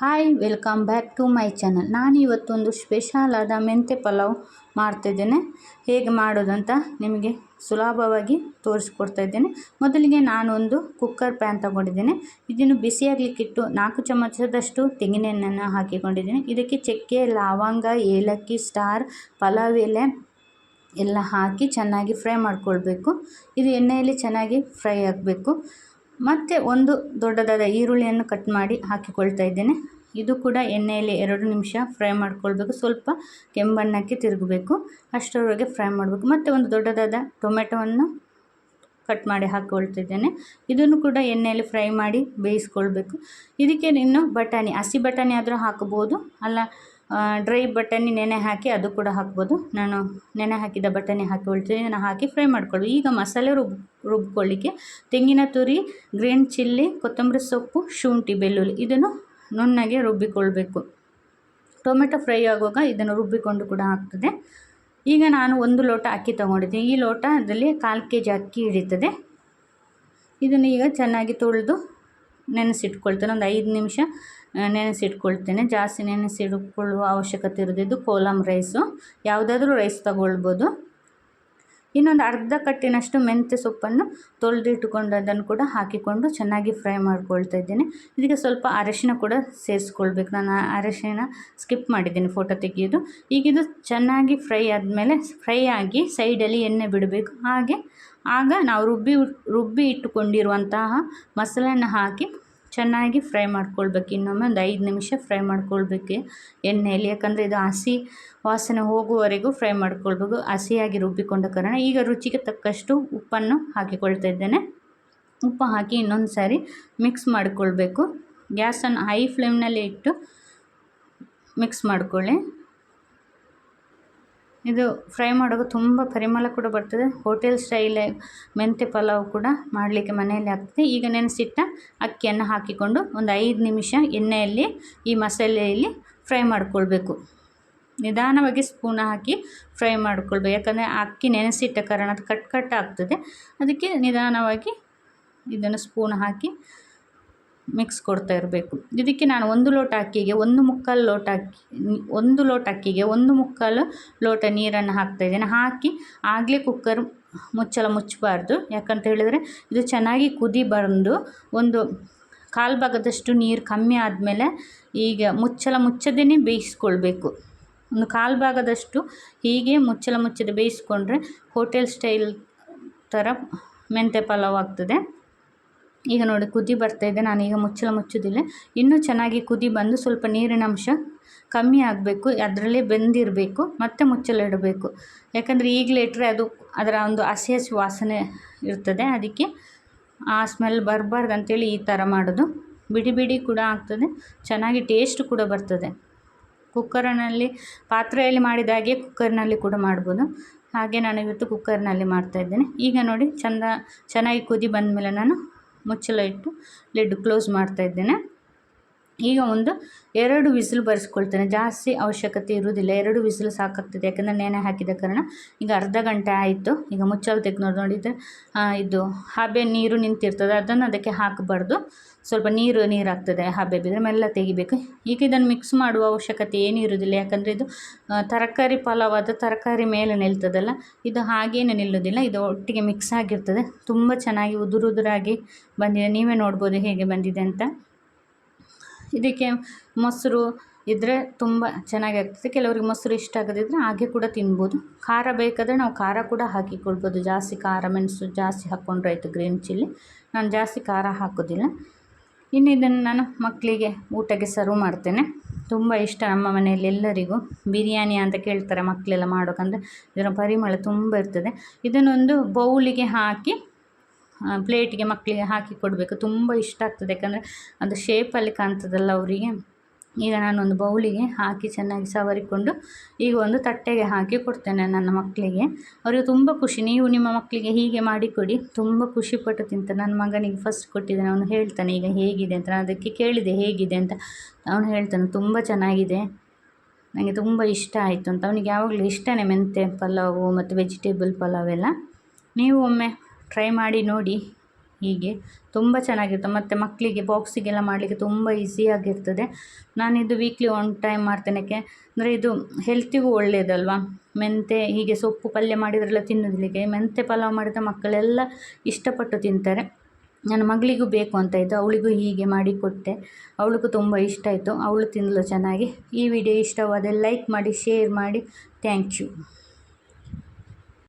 Hi welcome back to my channel ನಾನು ಇವತ್ತೊಂದು special ಆದ ಮೆಂತೆ ಪಲಾವ್ ಮಾಡ್ತಿದ್ದೇನೆ. ಹೇಗೆ ಮಾಡೋದಂತ ನಿಮಗೆ ಸುಲಭವಾಗಿ ತೋರಿಸ್ಕೊಡ್ತಾ ಇದ್ದೇನೆ. ಮೊದಲಿಗೆ ನಾನೊಂದು ಕುಕ್ಕರ್ ಪ್ಯಾನ್ ತಗೊಂಡಿದ್ದೇನೆ. ಇದನ್ನು ಬಿಸಿಯಾಗಲಿಕ್ಕಿಟ್ಟು ನಾಲ್ಕು ಚಮಚದಷ್ಟು ತೆಂಗಿನೆಣ್ಣೆಯನ್ನು ಹಾಕಿಕೊಂಡಿದ್ದೇನೆ. ಇದಕ್ಕೆ ಚಕ್ಕೆ, ಲವಂಗ, ಏಲಕ್ಕಿ, ಸ್ಟಾರ್, ಪಲಾವ್ ಎಲೆ ಎಲ್ಲ ಹಾಕಿ ಚೆನ್ನಾಗಿ ಫ್ರೈ ಮಾಡ್ಕೊಳ್ಬೇಕು. ಇದು ಎಣ್ಣೆಯಲ್ಲಿ ಚೆನ್ನಾಗಿ ಫ್ರೈ ಆಗಬೇಕು. ಮತ್ತು ಒಂದು ದೊಡ್ಡದಾದ ಈರುಳ್ಳಿಯನ್ನು ಕಟ್ ಮಾಡಿ ಹಾಕಿಕೊಳ್ತಾ ಇದ್ದೇನೆ. ಇದು ಕೂಡ ಎಣ್ಣೆಯಲ್ಲಿ ಎರಡು ನಿಮಿಷ ಫ್ರೈ ಮಾಡ್ಕೊಳ್ಬೇಕು. ಸ್ವಲ್ಪ ಕೆಂಬಣ್ಣಕ್ಕೆ ತಿರುಗಬೇಕು. ಅಷ್ಟರವರೆಗೆ ಫ್ರೈ ಮಾಡಬೇಕು. ಮತ್ತು ಒಂದು ದೊಡ್ಡದಾದ ಟೊಮೆಟೊವನ್ನು ಕಟ್ ಮಾಡಿ ಹಾಕ್ಕೊಳ್ತಿದ್ದೇನೆ ಇದನ್ನು ಕೂಡ ಎಣ್ಣೆಯಲ್ಲಿ ಫ್ರೈ ಮಾಡಿ ಬೇಯಿಸ್ಕೊಳ್ಬೇಕು. ಇದಕ್ಕೆ ಇನ್ನು ಬಟಾಣಿ, ಹಸಿ ಬಟಾಣಿ ಆದರೂ ಹಾಕಬಹುದು. ಅಲ್ಲ ಡ್ರೈ ಬಟಾಣಿ ನೆನೆ ಹಾಕಿ ಅದು ಕೂಡ ಹಾಕ್ಬೋದು. ನಾನು ನೆನೆ ಹಾಕಿದ ಬಟಾಣಿ ಹಾಕಿಕೊಳ್ತೀನಿ ಇದನ್ನು ಹಾಕಿ ಫ್ರೈ ಮಾಡ್ಕೊಳ್ಳಿ ಈಗ ಮಸಾಲೆ ರುಬ್, ರುಬ್ಕೊಳ್ಳಿಕ್ಕೆ ತೆಂಗಿನ ತುರಿ ಗ್ರೀನ್ ಚಿಲ್ಲಿ ಕೊತ್ತಂಬರಿ ಸೊಪ್ಪು, ಶುಂಠಿ, ಬೆಳ್ಳುಳ್ಳಿ ಇದನ್ನು ನುಣ್ಣಗೆ ರುಬ್ಬಿಕೊಳ್ಬೇಕು. ಟೊಮೆಟೊ ಫ್ರೈ ಆಗುವಾಗ ಇದನ್ನು ರುಬ್ಬಿಕೊಂಡು ಕೂಡ ಆಗ್ತದೆ. ಈಗ ನಾನು ಒಂದು ಲೋಟ ಅಕ್ಕಿ ತೊಗೊಂಡಿದ್ದೀನಿ. ಈ ಲೋಟದಲ್ಲಿ ಕಾಲು ಕೆ ಜಿ ಅಕ್ಕಿ ಹಿಡಿತದೆ. ಇದನ್ನು ಈಗ ಚೆನ್ನಾಗಿ ತೊಳೆದು ನೆನೆಸಿಟ್ಕೊಳ್ತೇನೆ, ಒಂದು ಐದು ನಿಮಿಷ ನೆನೆಸಿಟ್ಕೊಳ್ತೇನೆ. ಜಾಸ್ತಿ ನೆನೆಸಿಟ್ಕೊಳ್ಳುವ ಅವಶ್ಯಕತೆ ಇರೋದಿದ್ದು ಕೋಲಮ್ ರೈಸು. ಯಾವುದಾದ್ರೂ ರೈಸ್ ತಗೊಳ್ಬೋದು. ಇನ್ನೊಂದು ಅರ್ಧ ಕಟ್ಟಿನಷ್ಟು ಮೆಂತ್ಯ ಸೊಪ್ಪನ್ನು ತೊಳೆದಿಟ್ಟುಕೊಂಡದನ್ನು ಕೂಡ ಹಾಕಿಕೊಂಡು ಚೆನ್ನಾಗಿ ಫ್ರೈ ಮಾಡ್ಕೊಳ್ತಾ ಇದ್ದೀನಿ. ಇದಕ್ಕೆ ಸ್ವಲ್ಪ ಅರಶಿನ ಕೂಡ ಸೇರಿಸ್ಕೊಳ್ಬೇಕು. ನಾನು ಅರಶಿನ ಸ್ಕಿಪ್ ಮಾಡಿದ್ದೀನಿ ಫೋಟೋ ತೆಗೆಯೋದು. ಈಗಿದು ಚೆನ್ನಾಗಿ ಫ್ರೈ ಆದಮೇಲೆ, ಫ್ರೈ ಆಗಿ ಸೈಡಲ್ಲಿ ಎಣ್ಣೆ ಬಿಡಬೇಕು. ಹಾಗೆ ಆಗ ನಾವು ರುಬ್ಬಿ ರುಬ್ಬಿ ಇಟ್ಟುಕೊಂಡಿರುವಂತಹ ಮಸಾಲೆಯನ್ನು ಹಾಕಿ ಚೆನ್ನಾಗಿ ಫ್ರೈ ಮಾಡ್ಕೊಳ್ಬೇಕು. ಇನ್ನೊಮ್ಮೆ ಒಂದು ಐದು ನಿಮಿಷ ಫ್ರೈ ಮಾಡ್ಕೊಳ್ಬೇಕು ಎಣ್ಣೆಯಲ್ಲಿ. ಯಾಕಂದರೆ ಇದು ಹಸಿ ವಾಸನೆ ಹೋಗುವವರೆಗೂ ಫ್ರೈ ಮಾಡ್ಕೊಳ್ಬೇಕು. ಹಸಿಯಾಗಿ ರುಬ್ಬಿಕೊಂಡ ಕಾರಣ ಈಗ ರುಚಿಗೆ ತಕ್ಕಷ್ಟು ಉಪ್ಪನ್ನು ಹಾಕಿಕೊಳ್ತಾ ಇದ್ದೇನೆ. ಉಪ್ಪು ಹಾಕಿ ಇನ್ನೊಂದು ಸಾರಿ ಮಿಕ್ಸ್ ಮಾಡಿಕೊಳ್ಬೇಕು. ಗ್ಯಾಸನ್ನು ಹೈ ಫ್ಲೇಮ್ನಲ್ಲಿ ಇಟ್ಟು ಮಿಕ್ಸ್ ಮಾಡ್ಕೊಳ್ಳಿ. ಇದು ಫ್ರೈ ಮಾಡುವಾಗ ತುಂಬ ಪರಿಮಳ ಕೂಡ ಬರ್ತದೆ. ಹೋಟೆಲ್ ಸ್ಟೈಲ್ ಮೆಂತ್ಯ ಪಲಾವ್ ಕೂಡ ಮಾಡಲಿಕ್ಕೆ ಮನೆಯಲ್ಲಿ ಆಗ್ತದೆ. ಈಗ ನೆನೆಸಿಟ್ಟ ಅಕ್ಕಿಯನ್ನು ಹಾಕಿಕೊಂಡು ಒಂದು ಐದು ನಿಮಿಷ ಎಣ್ಣೆಯಲ್ಲಿ ಈ ಮಸಾಲೆಯಲ್ಲಿ ಫ್ರೈ ಮಾಡಿಕೊಳ್ಬೇಕು. ನಿಧಾನವಾಗಿ ಸ್ಪೂನ್ ಹಾಕಿ ಫ್ರೈ ಮಾಡಿಕೊಳ್ಬೇಕು. ಯಾಕಂದರೆ ಅಕ್ಕಿ ನೆನೆಸಿಟ್ಟ ಕಾರಣ ಅದು ಕಟ್ ಕಟ್ ಆಗ್ತದೆ. ಅದಕ್ಕೆ ನಿಧಾನವಾಗಿ ಇದನ್ನು ಸ್ಪೂನ್ ಹಾಕಿ ಮಿಕ್ಸ್ ಕೊಡ್ತಾ ಇರಬೇಕು. ಇದಕ್ಕೆ ನಾನು ಒಂದು ಲೋಟ ಅಕ್ಕಿಗೆ ಒಂದು ಮುಕ್ಕಾಲು ಲೋಟ ಅಕ್ಕಿ, ಒಂದು ಲೋಟ ಅಕ್ಕಿಗೆ ಒಂದು ಮುಕ್ಕಾಲು ಲೋಟ ನೀರನ್ನು ಹಾಕ್ತಾಯಿದ್ದೇನೆ ಹಾಕಿ ಆಗಲೇ ಕುಕ್ಕರ್ ಮುಚ್ಚಲ ಮುಚ್ಚಬಾರ್ದು. ಯಾಕಂತ ಹೇಳಿದರೆ ಇದು ಚೆನ್ನಾಗಿ ಕುದಿ ಬಂದು ಒಂದು ಕಾಲು ಭಾಗದಷ್ಟು ನೀರು ಕಮ್ಮಿ ಆದಮೇಲೆ ಈಗ ಮುಚ್ಚಲ ಮುಚ್ಚದೇ ಬೇಯಿಸ್ಕೊಳ್ಬೇಕು. ಒಂದು ಕಾಲು ಭಾಗದಷ್ಟು ಹೀಗೆ ಮುಚ್ಚಲ ಮುಚ್ಚದೆ ಬೇಯಿಸ್ಕೊಂಡ್ರೆ ಹೋಟೆಲ್ ಸ್ಟೈಲ್ ಥರ ಮೆಂತ್ಯ ಪಲಾವ್ ಆಗ್ತದೆ. ಈಗ ನೋಡಿ ಕುದಿ ಬರ್ತಾಯಿದೆ ನಾನೀಗ ಮುಚ್ಚಳ ಮುಚ್ಚೋದಿಲ್ಲ. ಇನ್ನೂ ಚೆನ್ನಾಗಿ ಕುದಿ ಬಂದು ಸ್ವಲ್ಪ ನೀರಿನ ಅಂಶ ಕಮ್ಮಿ ಆಗಬೇಕು, ಅದರಲ್ಲೇ ಬೆಂದಿರಬೇಕು, ಮತ್ತೆ ಮುಚ್ಚಳ ಇಡಬೇಕು. ಯಾಕಂದರೆ ಈಗಲೇ ಇಟ್ಟರೆ ಅದು ಅದರ ಒಂದು ಹಸಿ ಹಸಿ ವಾಸನೆ ಇರ್ತದೆ, ಅದಕ್ಕೆ ಆ ಸ್ಮೆಲ್ ಬರಬಾರ್ದು ಅಂತೇಳಿ ಈ ಥರ ಮಾಡೋದು. ಬಿಡಿ ಬಿಡಿ ಕೂಡ ಆಗ್ತದೆ, ಚೆನ್ನಾಗಿ ಟೇಸ್ಟ್ ಕೂಡ ಬರ್ತದೆ. ಕುಕ್ಕರ್ನಲ್ಲಿ, ಪಾತ್ರೆಯಲ್ಲಿ ಮಾಡಿದ ಹಾಗೆ ಕುಕ್ಕರ್ನಲ್ಲಿ ಕೂಡ ಮಾಡ್ಬೋದು. ಹಾಗೆ ನಾನು ಇವತ್ತು ಕುಕ್ಕರ್ನಲ್ಲಿ ಮಾಡ್ತಾಯಿದ್ದೇನೆ ಈಗ ನೋಡಿ ಚೆಂದ, ಚೆನ್ನಾಗಿ ಕುದಿ ಬಂದಮೇಲೆ ನಾನು ಮುಚ್ಚಳ ಇಟ್ಟು ಲಿಡ್ ಕ್ಲೋಸ್ ಮಾಡ್ತಾ ಇದ್ದೇನೆ. ಈಗ ಒಂದು ಎರಡು ವಿಸಿಲ್ ಬರೆಸ್ಕೊಳ್ತೇನೆ. ಜಾಸ್ತಿ ಅವಶ್ಯಕತೆ ಇರುವುದಿಲ್ಲ. ಎರಡು ವಿಸಿಲ್ ಸಾಕಾಗ್ತದೆ. ಯಾಕಂದರೆ ನೆನೆ ಹಾಕಿದ ಕಾರಣ ಈಗ ಅರ್ಧ ಗಂಟೆ ಆಯಿತು. ಈಗ ಮುಚ್ಚಲು ತೆಗೆದು ನೋಡಿದರೆ ಇದು ಹಬೆ ನೀರು ನಿಂತಿರ್ತದೆ. ಅದನ್ನು ಅದಕ್ಕೆ ಹಾಕಬಾರ್ದು. ಸ್ವಲ್ಪ ನೀರು ನೀರಾಗ್ತದೆ ಹಬೆ ಬಿದ್ದರೆ ಮೆಲ್ಲ ತೆಗಿಬೇಕು. ಈಗ ಇದನ್ನು ಮಿಕ್ಸ್ ಮಾಡುವ ಅವಶ್ಯಕತೆ ಏನೂ ಇರುವುದಿಲ್ಲ. ಯಾಕಂದರೆ ಇದು ತರಕಾರಿ ಫಲವಾದ ತರಕಾರಿ ಮೇಲೆ ನಿಲ್ತದಲ್ಲ, ಇದು ಹಾಗೇನು ನಿಲ್ಲೋದಿಲ್ಲ ಇದು ಒಟ್ಟಿಗೆ ಮಿಕ್ಸ್ ಆಗಿರ್ತದೆ. ತುಂಬ ಚೆನ್ನಾಗಿ ಉದುರು ಉದುರಾಗಿ ಬಂದಿದೆ. ನೀವೇ ನೋಡ್ಬೋದು ಹೇಗೆ ಬಂದಿದೆ ಅಂತ. ಇದಕ್ಕೆ ಮೊಸರು ಇದ್ದರೆ ತುಂಬ ಚೆನ್ನಾಗಿರ್ತದೆ. ಕೆಲವ್ರಿಗೆ ಮೊಸರು ಇಷ್ಟ ಆಗದಿದ್ದರೆ ಹಾಗೆ ಕೂಡ ತಿನ್ಬೋದು. ಖಾರ ಬೇಕಾದರೆ ನಾವು ಖಾರ ಕೂಡ ಹಾಕಿಕೊಳ್ಬೋದು ಜಾಸ್ತಿ ಖಾರ, ಮೆಣಸು ಜಾಸ್ತಿ ಹಾಕ್ಕೊಂಡ್ರೆ ಆಯಿತು ಗ್ರೀನ್ ಚಿಲ್ಲಿ. ನಾನು ಜಾಸ್ತಿ ಖಾರ ಹಾಕೋದಿಲ್ಲ. ಇನ್ನು ಇದನ್ನು ನಾನು ಮಕ್ಕಳಿಗೆ ಊಟಕ್ಕೆ ಸರ್ವ್ ಮಾಡ್ತೇನೆ. ತುಂಬ ಇಷ್ಟ ನಮ್ಮ ಮನೆಯಲ್ಲಿ ಎಲ್ಲರಿಗೂ. ಬಿರಿಯಾನಿ ಅಂತ ಕೇಳ್ತಾರೆ ಮಕ್ಕಳೆಲ್ಲ ಮಾಡೋಕಂದ್ರೆ. ಇದರ ಪರಿಮಳ ತುಂಬ ಇರ್ತದೆ. ಇದನ್ನೊಂದು ಬೌಲಿಗೆ ಹಾಕಿ ಪ್ಲೇಟಿಗೆ ಮಕ್ಕಳಿಗೆ ಹಾಕಿ ಕೊಡಬೇಕು. ತುಂಬ ಇಷ್ಟ ಆಗ್ತದೆ. ಯಾಕಂದರೆ ಅದು ಶೇಪಲ್ಲಿ ಕಾಣ್ತದಲ್ಲ ಅವರಿಗೆ. ಈಗ ನಾನೊಂದು ಬೌಲಿಗೆ ಹಾಕಿ ಚೆನ್ನಾಗಿ ಸವರಿಕೊಂಡು ಈಗ ಒಂದು ತಟ್ಟೆಗೆ ಹಾಕಿ ಕೊಡ್ತೇನೆ ನನ್ನ ಮಕ್ಕಳಿಗೆ ಅವರಿಗೆ ತುಂಬ ಖುಷಿ. ನೀವು ನಿಮ್ಮ ಮಕ್ಕಳಿಗೆ ಹೀಗೆ ಮಾಡಿಕೊಡಿ. ತುಂಬ ಖುಷಿಪಟ್ಟು ತಿಂತಾರೆ. ನನ್ನ ಮಗನಿಗೆ ಫಸ್ಟ್ ಕೊಟ್ಟಿದ್ದೇನೆ. ಅವನು ಹೇಳ್ತಾನೆ, ಈಗ ಹೇಗಿದೆ ಅಂತ. ನಾನು ಅದಕ್ಕೆ ಕೇಳಿದೆ, ಹೇಗಿದೆ ಅಂತ. ಅವನು ಹೇಳ್ತಾನೆ, ತುಂಬ ಚೆನ್ನಾಗಿದೆ. ನನಗೆ ತುಂಬ ಇಷ್ಟ ಆಯಿತು ಅಂತ. ಅವನಿಗೆ ಯಾವಾಗಲೂ ಇಷ್ಟನೇ ಮೆಂತ್ಯ ಪಲಾವು ಮತ್ತು ವೆಜಿಟೇಬಲ್ ಪಲಾವ್ ಎಲ್ಲ. ನೀವು ಒಮ್ಮೆ ಟ್ರೈ ಮಾಡಿ ನೋಡಿ. ಹೀಗೆ ತುಂಬ ಚೆನ್ನಾಗಿರುತ್ತೆ. ಮತ್ತು ಮಕ್ಕಳಿಗೆ ಬಾಕ್ಸಿಗೆಲ್ಲ ಮಾಡಲಿಕ್ಕೆ ತುಂಬ ಈಸಿಯಾಗಿರ್ತದೆ ನಾನಿದು ವೀಕ್ಲಿ ಒನ್ ಟೈಮ್ ಮಾಡ್ತೇನೆ ಅಂದರೆ ಇದು ಹೆಲ್ತಿಗೂ ಒಳ್ಳೆಯದಲ್ವಾ ಮೆಂತೆ, ಹೀಗೆ ಸೊಪ್ಪು ಪಲ್ಯ ಮಾಡಿದ್ರೆಲ್ಲ ತಿನ್ನೋದಿಲ್ಲಿಗೆ ಮೆಂತೆ ಪಲಾವ್ ಮಾಡಿದ ಮಕ್ಕಳೆಲ್ಲ ಇಷ್ಟಪಟ್ಟು ತಿಂತಾರೆ. ನನ್ನ ಮಗಳಿಗೂ ಬೇಕು ಅಂತ ಇತ್ತು ಅವಳಿಗೂ ಹೀಗೆ ಮಾಡಿ ಕೊಟ್ಟೆ. ಅವಳಿಗೂ ತುಂಬ ಇಷ್ಟ ಆಯಿತು. ಅವಳು ತಿಂದಳು ಚೆನ್ನಾಗಿ. ಈ ವಿಡಿಯೋ ಇಷ್ಟವಾದರೆ ಲೈಕ್ ಮಾಡಿ ಶೇರ್ ಮಾಡಿ. Thank you